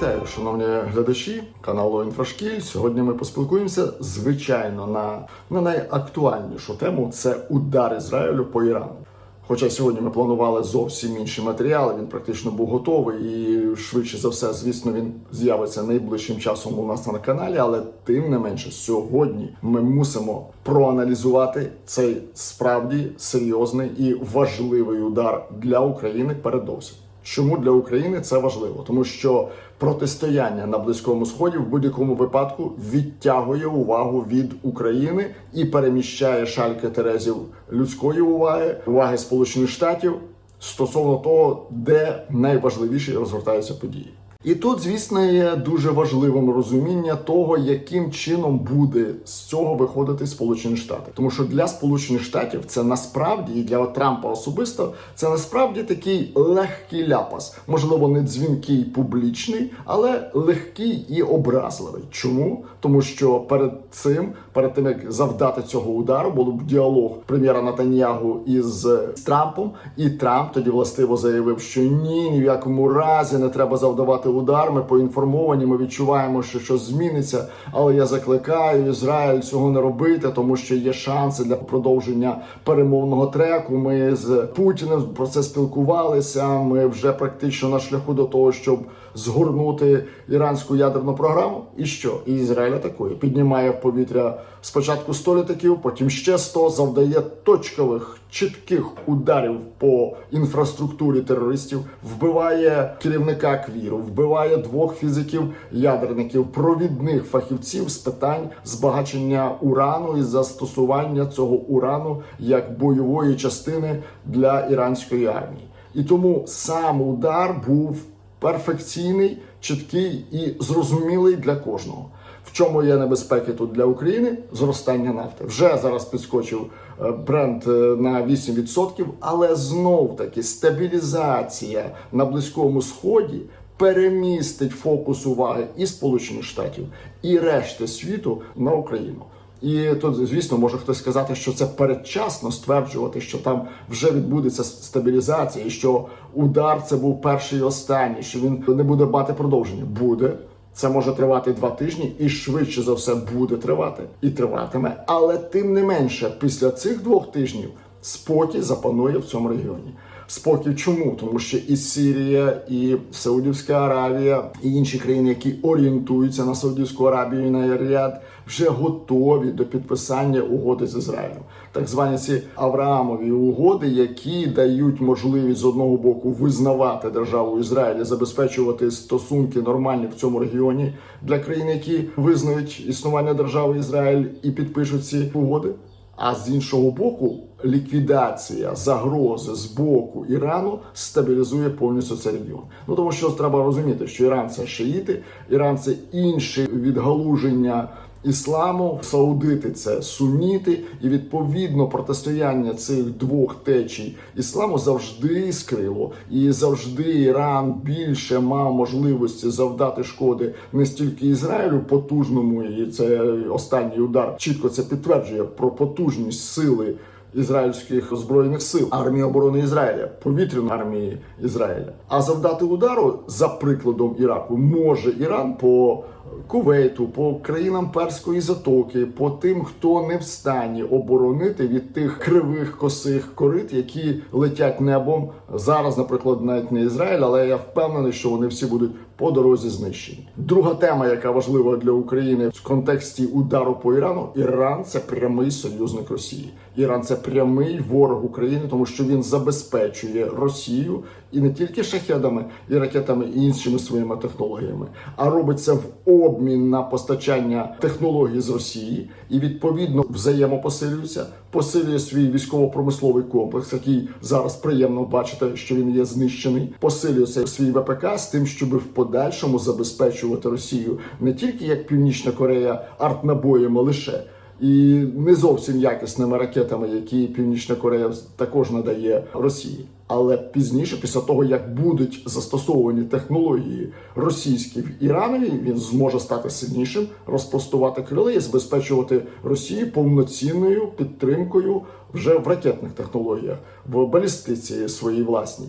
Вітаю, шановні глядачі каналу Інфрашкіль. Сьогодні ми поспілкуємося, звичайно, на, на найактуальнішу тему це удар Ізраїлю по Ірану. Хоча сьогодні ми планували зовсім інші матеріали, він практично був готовий, і швидше за все, звісно, він з'явиться найближчим часом у нас на каналі. Але тим не менше, сьогодні ми мусимо проаналізувати цей справді серйозний і важливий удар для України передовсім. Чому для України це важливо? Тому що протистояння на близькому сході в будь-якому випадку відтягує увагу від України і переміщає шальки терезів людської уваги, уваги Сполучених Штатів стосовно того, де найважливіші розгортаються події. І тут, звісно, є дуже важливим розуміння того, яким чином буде з цього виходити Сполучені Штати, тому що для Сполучених Штатів це насправді і для Трампа особисто це насправді такий легкий ляпас, можливо, не дзвінкий публічний, але легкий і образливий. Чому? Тому що перед цим, перед тим як завдати цього удару, був діалог прем'єра Натаньягу із Трампом, і Трамп тоді властиво заявив, що ні, ні в якому разі не треба завдавати удар. Ми поінформовані. Ми відчуваємо, що щось зміниться. Але я закликаю Ізраїль цього не робити, тому що є шанси для продовження перемовного треку. Ми з Путіним про це спілкувалися. Ми вже практично на шляху до того, щоб згорнути іранську ядерну програму. І що? І Ізраїль атакує, піднімає в повітря спочатку 100 літаків, потім ще 100, завдає точкових чітких ударів по інфраструктурі терористів, вбиває керівника квіру, вбиває двох фізиків-ядерників, провідних фахівців з питань збагачення урану і застосування цього урану як бойової частини для іранської армії. І тому сам удар був перфекційний, чіткий і зрозумілий для кожного. В чому є небезпеки тут для України? Зростання нафти. Вже зараз підскочив е, бренд е, на 8%, але знов таки стабілізація на Близькому Сході перемістить фокус уваги і Сполучених Штатів, і решти світу на Україну. І тут, звісно, може хтось сказати, що це передчасно стверджувати, що там вже відбудеться стабілізація, і що удар це був перший і останній, що він не буде мати продовження. Буде. Це може тривати два тижні, і швидше за все буде тривати і триватиме. Але тим не менше, після цих двох тижнів спокій запанує в цьому регіоні. Спокій чому? Тому що і Сирія, і Саудівська Аравія, і інші країни, які орієнтуються на Саудівську Аравію і на Ріад, вже готові до підписання угоди з Ізраїлем. Так звані ці Авраамові угоди, які дають можливість з одного боку визнавати державу Ізраїль, і забезпечувати стосунки нормальні в цьому регіоні для країн, які визнають існування держави Ізраїль і підпишуть ці угоди. А з іншого боку, ліквідація загрози з боку Ірану стабілізує повністю цей регіон. Ну тому що треба розуміти, що Іран це шиїти, Іран це інше відгалуження. Ісламу саудити це суніти, і відповідно протистояння цих двох течій ісламу завжди іскрило, і завжди Іран більше мав можливості завдати шкоди не стільки Ізраїлю потужному, і це останній удар чітко це підтверджує про потужність сили ізраїльських збройних сил, армії оборони Ізраїля, повітряної армії Ізраїля. А завдати удару за прикладом Іраку може Іран по Кувейту, по країнам перської затоки, по тим, хто не в стані оборонити від тих кривих косих корит, які летять небом зараз, наприклад, навіть не Ізраїль, але я впевнений, що вони всі будуть по дорозі знищені. Друга тема, яка важлива для України в контексті удару по Ірану, Іран це прямий союзник Росії. Іран це прямий ворог України, тому що він забезпечує Росію і не тільки шахедами і ракетами і іншими своїми технологіями, а робить це в обмін на постачання технологій з Росії і відповідно взаємопосилюється, посилює свій військово-промисловий комплекс, який зараз приємно бачити, що він є знищений, посилюється свій ВПК з тим, щоб в подальшому забезпечувати Росію не тільки як Північна Корея артнабоями лише. І не зовсім якісними ракетами, які Північна Корея також надає Росії. Але пізніше, після того як будуть застосовані технології російські в Іранові, він зможе стати сильнішим, розпростувати крила і забезпечувати Росію повноцінною підтримкою вже в ракетних технологіях, в балістиці своїй власній.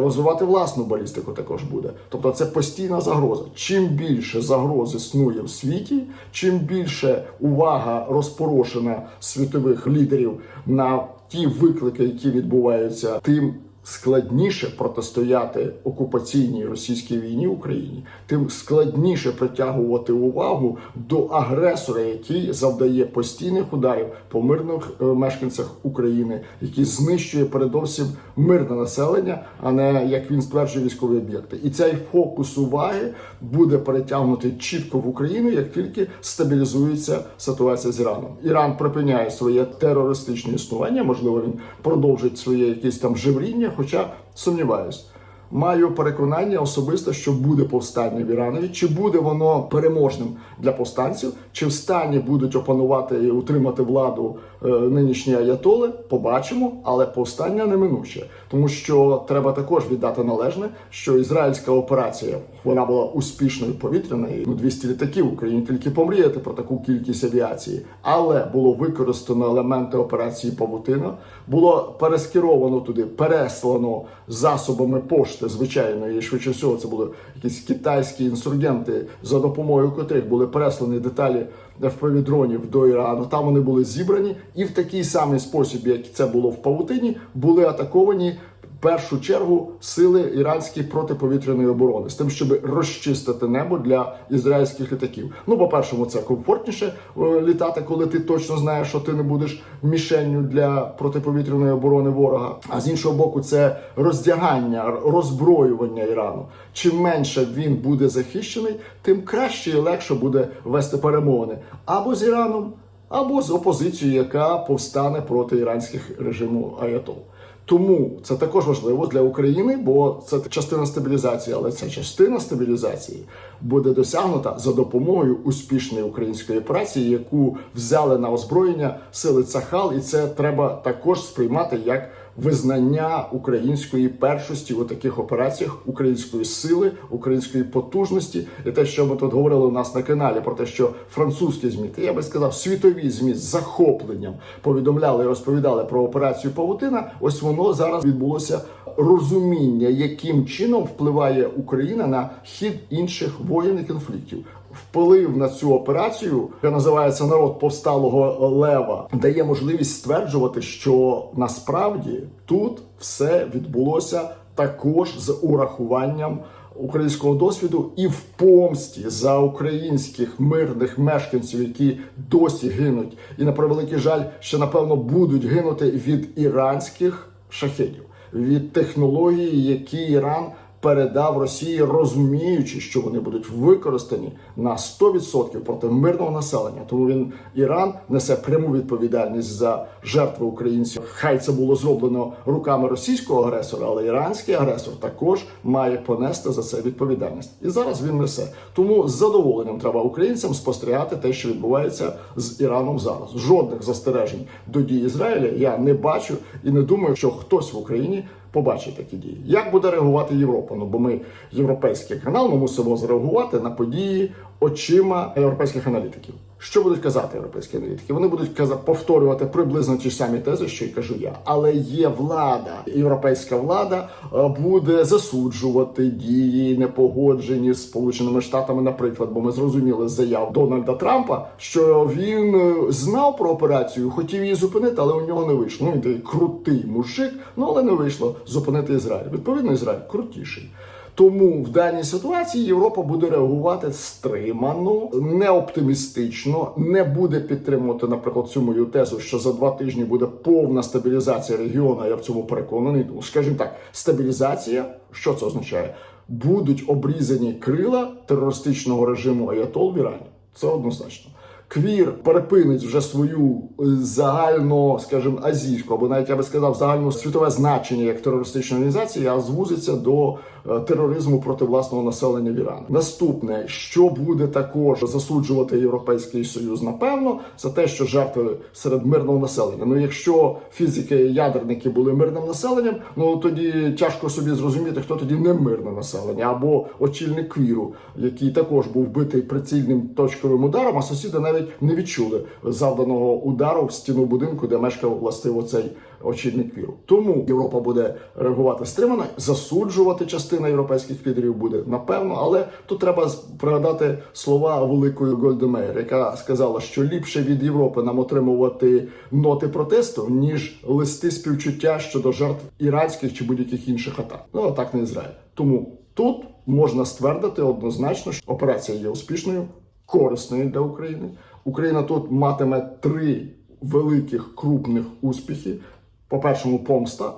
Розвивати власну балістику також буде. Тобто це постійна загроза. Чим більше загроз існує в світі, чим більше увага розпорошена світових лідерів на ті виклики, які відбуваються, тим складніше протистояти окупаційній російській війні в Україні, тим складніше притягувати увагу до агресора, який завдає постійних ударів по мирних е, мешканцях України, який знищує передовсім мирне населення, а не як він стверджує військові об'єкти. І цей фокус уваги буде перетягнутий чітко в Україну, як тільки стабілізується ситуація з Іраном. Іран припиняє своє терористичне існування. Можливо, він продовжить своє якесь там живріння, хоча сумніваюсь. Маю переконання особисто, що буде повстання в Іранові, чи буде воно переможним для повстанців, чи в стані будуть опанувати і утримати владу е, нинішні аятоли, побачимо, але повстання неминуче, тому що треба також віддати належне, що ізраїльська операція вона була успішною повітряною. Ну 200 літаків Україні тільки помріяти про таку кількість авіації, але було використано елементи операції Павутина, було перескеровано туди, переслано засобами пошти звичайної, і швидше всього це були якісь китайські інсургенти, за допомогою котрих були переслані деталі FPV-дронів до Ірану. Там вони були зібрані, і в такий самий спосіб, як це було в Павутині, були атаковані. в Першу чергу сили іранської протиповітряної оборони з тим, щоб розчистити небо для ізраїльських літаків. Ну, по першому, це комфортніше е, літати, коли ти точно знаєш, що ти не будеш мішенню для протиповітряної оборони ворога. А з іншого боку, це роздягання, роззброювання Ірану. Чим менше він буде захищений, тим краще і легше буде вести перемовини або з Іраном, або з опозицією, яка повстане проти іранських режиму Аятол. Тому це також важливо для України, бо це частина стабілізації, але ця частина стабілізації буде досягнута за допомогою успішної української операції, яку взяли на озброєння сили Цахал, і це треба також сприймати як визнання української першості у таких операціях, української сили, української потужності, і те, що ми тут говорили у нас на каналі, про те, що французькі змі, я би сказав, світові змі з захопленням повідомляли і розповідали про операцію Павутина. Ось воно зараз відбулося розуміння, яким чином впливає Україна на хід інших воєн і конфліктів. Вплив на цю операцію, яка називається народ повсталого лева, дає можливість стверджувати, що насправді тут все відбулося також з урахуванням українського досвіду і в помсті за українських мирних мешканців, які досі гинуть, і на превеликий жаль, ще напевно будуть гинути від іранських шахедів, від технологій, які Іран передав Росії, розуміючи, що вони будуть використані на 100% проти мирного населення. Тому він Іран несе пряму відповідальність за жертви українців. Хай це було зроблено руками російського агресора, але іранський агресор також має понести за це відповідальність. І зараз він несе. Тому з задоволенням треба українцям спостерігати те, що відбувається з Іраном зараз. Жодних застережень до дій Ізраїля я не бачу і не думаю, що хтось в Україні побачить такі дії. Як буде реагувати Європа? Ну бо ми європейський канал, ми мусимо зреагувати на події очима європейських аналітиків. Що будуть казати європейські аналітики? Вони будуть повторювати приблизно ті ж самі тези, що й кажу я. Але є влада, європейська влада е, буде засуджувати дії непогоджені з Сполученими Штатами, наприклад, бо ми зрозуміли заяв Дональда Трампа, що він е, знав про операцію, хотів її зупинити, але у нього не вийшло. Ну він такий крутий мужик, ну але не вийшло зупинити Ізраїль. Відповідно, Ізраїль крутіший. Тому в даній ситуації Європа буде реагувати стримано, не оптимістично, не буде підтримувати, наприклад, цю мою тезу, що за два тижні буде повна стабілізація регіону. Я в цьому переконаний. Ну, скажімо так, стабілізація, що це означає? Будуть обрізані крила терористичного режиму Аятол в Ірані. Це однозначно. Квір перепинить вже свою е, загально, скажімо, азійську, або навіть я би сказав, загально світове значення як терористичної організації, а звузиться до тероризму проти власного населення в Ірані. Наступне, що буде також засуджувати Європейський Союз, напевно, це те, що жертви серед мирного населення. Ну, якщо фізики і ядерники були мирним населенням, ну тоді тяжко собі зрозуміти, хто тоді не мирне населення, або очільник квіру, який також був битий прицільним точковим ударом, а сусіди навіть не відчули завданого удару в стіну будинку, де мешкав властиво цей очільник віру. Тому Європа буде реагувати стримано, засуджувати частина європейських лідерів буде напевно. Але тут треба пригадати слова великої Гольдемейр, яка сказала, що ліпше від Європи нам отримувати ноти протесту, ніж листи співчуття щодо жертв іранських чи будь-яких інших атак. Ну так не Ізраїль. Тому тут можна ствердити однозначно, що операція є успішною, корисною для України. Україна тут матиме три великих крупних успіхи. По першому, помста.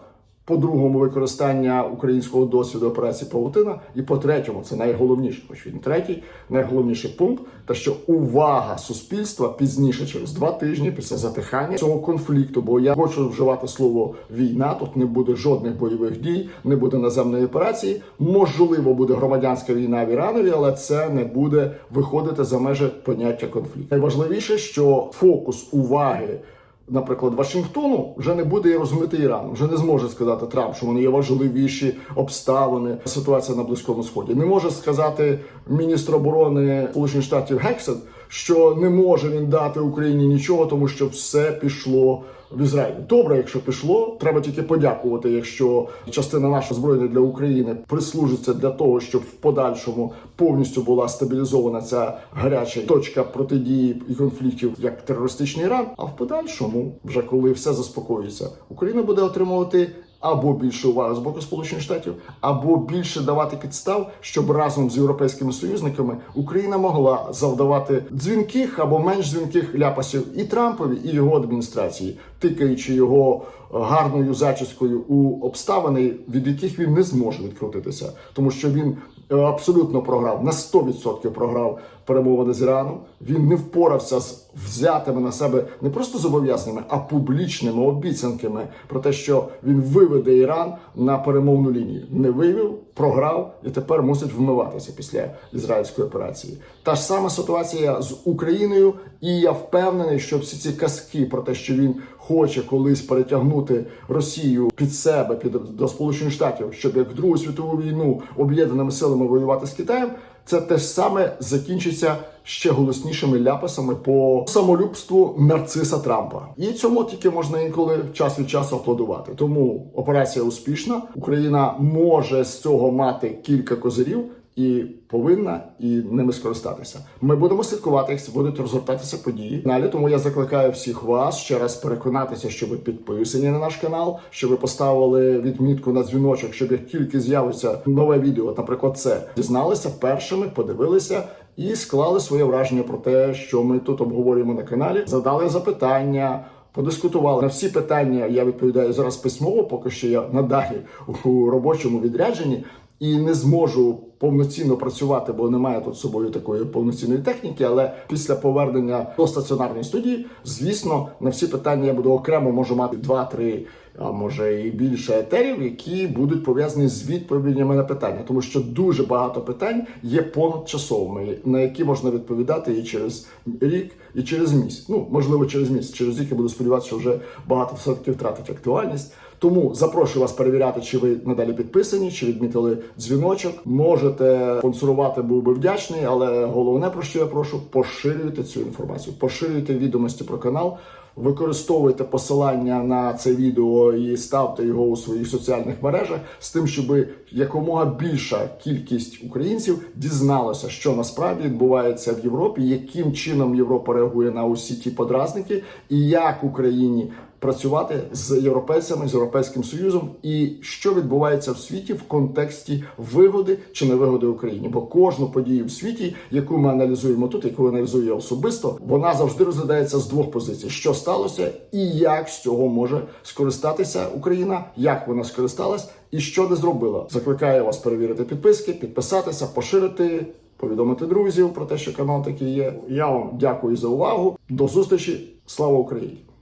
По другому, використання українського досвіду операції Павутина. І по третьому, це найголовніше, хоч він третій, найголовніший пункт, те, що увага суспільства пізніше, через два тижні після затихання цього конфлікту. Бо я хочу вживати слово війна. Тут не буде жодних бойових дій, не буде наземної операції. Можливо, буде громадянська війна в Іранові, але це не буде виходити за межі поняття конфлікту. Найважливіше, що фокус уваги наприклад, Вашингтону вже не буде розуміти Іран. Вже не зможе сказати Трамп, що вони є важливіші обставини. Ситуація на близькому сході. Не може сказати міністр оборони Сполучених Штатів Гексет, що не може він дати Україні нічого, тому що все пішло. В Ізраїлі добре, якщо пішло, треба тільки подякувати, якщо частина нашої зброї для України прислужиться для того, щоб в подальшому повністю була стабілізована ця гаряча точка протидії і конфліктів як терористичний Іран. А в подальшому, вже коли все заспокоїться, Україна буде отримувати. Або більше уваги з боку Сполучених Штатів, або більше давати підстав, щоб разом з європейськими союзниками Україна могла завдавати дзвінких або менш дзвінких ляпасів і Трампові, і його адміністрації, тикаючи його е, гарною зачіскою у обставини, від яких він не зможе відкрутитися, тому що він е, абсолютно програв на 100% програв перемовини з Іраном. Він не впорався з взятими на себе не просто зобов'язаннями, а публічними обіцянками про те, що він виведе Іран на перемовну лінію. Не вивів, програв і тепер мусить вмиватися після ізраїльської операції. Та ж сама ситуація з Україною, і я впевнений, що всі ці казки про те, що він хоче колись перетягнути Росію під себе, під до Сполучених Штатів, щоб як в Другу світову війну об'єднаними силами воювати з Китаєм. Це те ж саме закінчиться ще голоснішими ляпасами по самолюбству нарциса Трампа, і цьому тільки можна інколи час від часу аплодувати. Тому операція успішна. Україна може з цього мати кілька козирів. І повинна і ними скористатися. Ми будемо слідкувати, як будуть розгортатися події. Далі тому я закликаю всіх вас ще раз переконатися, що ви підписані на наш канал, що ви поставили відмітку на дзвіночок, щоб як тільки з'явиться нове відео, наприклад, це дізналися першими, подивилися і склали своє враження про те, що ми тут обговорюємо на каналі, задали запитання. Подискутували на всі питання. Я відповідаю зараз письмово, поки що я надалі у робочому відрядженні і не зможу повноцінно працювати, бо немає тут собою такої повноцінної техніки. Але після повернення до стаціонарної студії, звісно, на всі питання я буду окремо можу мати два-три. А може і більше етерів, які будуть пов'язані з відповідями на питання, тому що дуже багато питань є понадчасовими, на які можна відповідати і через рік, і через місяць. Ну можливо, через місяць. Через рік я буду сподіватися, що вже багато все таки втратить актуальність. Тому запрошую вас перевіряти, чи ви надалі підписані, чи відмітили дзвіночок. Можете спонсорувати, був би вдячний, але головне про що я прошу поширюйте цю інформацію, поширюйте відомості про канал. Використовуйте посилання на це відео і ставте його у своїх соціальних мережах з тим, щоб якомога більша кількість українців дізналася, що насправді відбувається в Європі, яким чином Європа реагує на усі ті подразники, і як Україні працювати з європейцями, з європейським союзом, і що відбувається в світі в контексті вигоди чи невигоди Україні. Бо кожну подію в світі, яку ми аналізуємо тут, яку аналізую я особисто, вона завжди розглядається з двох позицій: що сталося, і як з цього може скористатися Україна, як вона скористалась, і що не зробила. Закликаю вас перевірити підписки, підписатися, поширити. Повідомити друзів про те, що канал такий є. Я вам дякую за увагу. До зустрічі. Слава Україні!